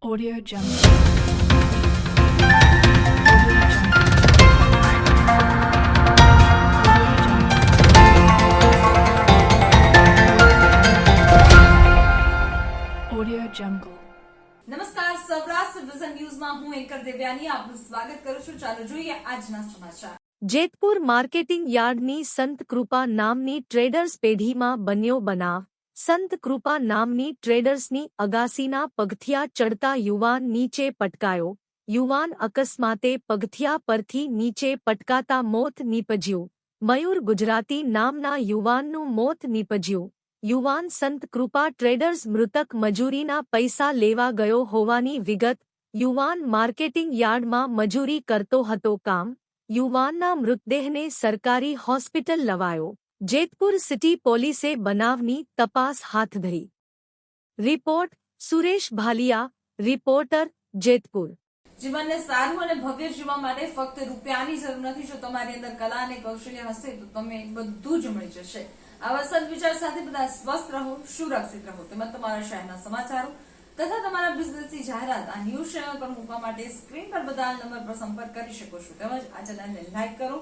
Audio Jungle. Audio Jungle. Audio Jungle. નમસ્કાર Saurashtra vision ન્યૂઝમાં હું એન્કર દેવ્યાની આપનું સ્વાગત કરું છું ચાલો જોઈએ આજના સમાચાર જેતપુર માર્કેટિંગ યાર્ડની સંત કૃપા નામની ટ્રેડર્સ પેઢીમાં બન્યો બનાવ સંત કૃપા નામની ટ્રેડર્સની અગાસીના પગથિયા ચડતા યુવાન નીચે પટકાયો. યુવાન અકસ્માતે પગથિયા પરથી નીચે પટકાતા મોત નીપજ્યું. મયુર ગુજરાતી નામના યુવાનનું મોત નીપજ્યું. યુવાન સંત કૃપા ટ્રેડર્સ મૃતક મજૂરીના પૈસા લેવા ગયો હોવાની વિગત, યુવાન માર્કેટિંગ યાર્ડમાં મજૂરી કરતો હતો કામ, યુવાનના મૃતદેહને સરકારી હોસ્પિટલ લવાયો. જેતપુર સિટી પોલીસે બનાવની તપાસ હાથ ધરી. Report Suresh Bhaliya, reporter Jetpur. જીવનને સારું અને ભવ્ય જીવવા માટે ફક્ત રૂપિયાની જરૂર નથી. જો તમારી અંદર કલા અને કૌશલ્ય હશે, તો તમે બધું જ મળી જશે. આવા સદવિચાર સાથે બધા સ્વસ્થ રહો, સુરક્ષિત રહો. તેમજ તમારા શહેરના સમાચારો તથા તમારા બિઝનેસની જાહેરાત, આ ન્યૂઝ ચેનલ પર મૂકવા માટે સ્ક્રીન પર બધા નંબર પર સંપર્ક કરી શકો છો. તેમજ આ ચેનલને લાઈક કરો